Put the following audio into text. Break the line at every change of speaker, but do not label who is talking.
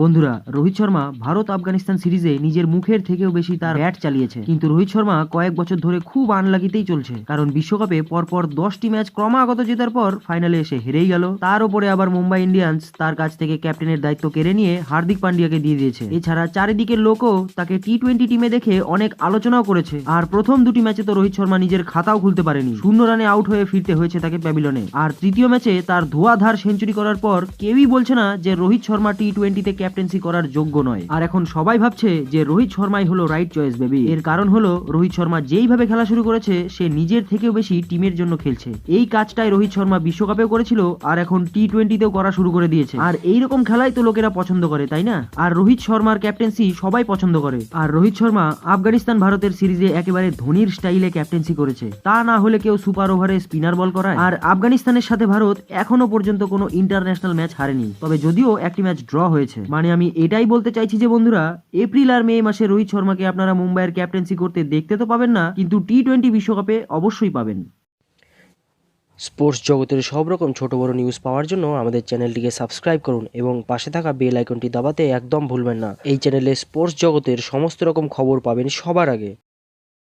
বন্ধুরা, রোহিত শর্মা ভারত আফগানিস্তান সিরিজে নিজের মুখের থেকেও বেশি তার ব্যাট চালিয়েছে। কিন্তু রোহিত শর্মা কয়েক বছর ধরে খুব আনলাগিতেই চলছে, কারণ বিশ্বকাপে পরপর দশটি ম্যাচ ক্রমাগত জেতার পর ফাইনালে এসে হেরেই গেল। তার উপরে আবার মুম্বাই ইন্ডিয়ান্স তার কাছ থেকে ক্যাপ্টেনের দায়িত্ব কেড়ে নিয়ে হার্দিক পান্ডিয়াকে দিয়ে দিয়েছে। এছাড়া চারিদিকের লোকও তাকে টি টোয়েন্টি টিমে দেখে অনেক আলোচনাও করেছে। আর প্রথম দুটি ম্যাচে তো রোহিত শর্মা নিজের খাতাও খুলতে পারেনি। শূন্য রানে আউট হয়ে ফিরতে হয়েছে তাকে প্যাবিলনে। আর তৃতীয় ম্যাচে তার ধোয়াধার সেঞ্চুরি করার পর কেউই বলছে না যে রোহিত শর্মা টি টোয়েন্টিতে ক্যাপ্টেন্সি করার যোগ্য নয়। আর এখন সবাই ভাবছে যে রোহিত শর্মাই হলো রাইট চয়েস বেবি এর কারণ হলো, রোহিত শর্মা যেইভাবে খেলা শুরু করেছে, সে নিজের থেকেও বেশি টিমের জন্য খেলছে। এই কাজটাই রোহিত শর্মা বিশ্বকাপেও করেছিল, আর এখন টি টোয়েন্টিতেও করা শুরু করে দিয়েছে। আর এইরকম খেলাই তো লোকেরা পছন্দ করে, তাই না? আর রোহিত শর্মার ক্যাপ্টেন্সি সবাই পছন্দ করে। আর রোহিত শর্মা আফগানিস্তান ভারতের সিরিজে একেবারে ধোনির স্টাইলে ক্যাপ্টেন্সি করেছে। তা না হলে কেউ সুপার ওভারে স্পিনার বল করায়। আর আফগানিস্তানের সাথে ভারত এখনও পর্যন্ত কোনো ইন্টারন্যাশনাল ম্যাচ হারেনি। তবে যদিও একটি ম্যাচ ড্র হয়েছে। মানে আমি এটাই বলতে চাইছি যে বন্ধুরা, এপ্রিল আর মে মাসে রোহিত শর্মাকে আপনারা মুম্বাইয়ের ক্যাপ্টেন্সি করতে দেখতে তো পাবেন না, কিন্তু টি টোয়েন্টি বিশ্বকাপে অবশ্যই পাবেন।
স্পোর্টস জগতের সব রকম ছোট বড় নিউজ পাওয়ার জন্য আমাদের চ্যানেলটিকে সাবস্ক্রাইব করুন এবং পাশে থাকা বেল আইকনটি দাবাতে একদম ভুলবেন না। এই চ্যানেলে স্পোর্টস জগতের সমস্ত রকম খবর পাবেন সবার আগে।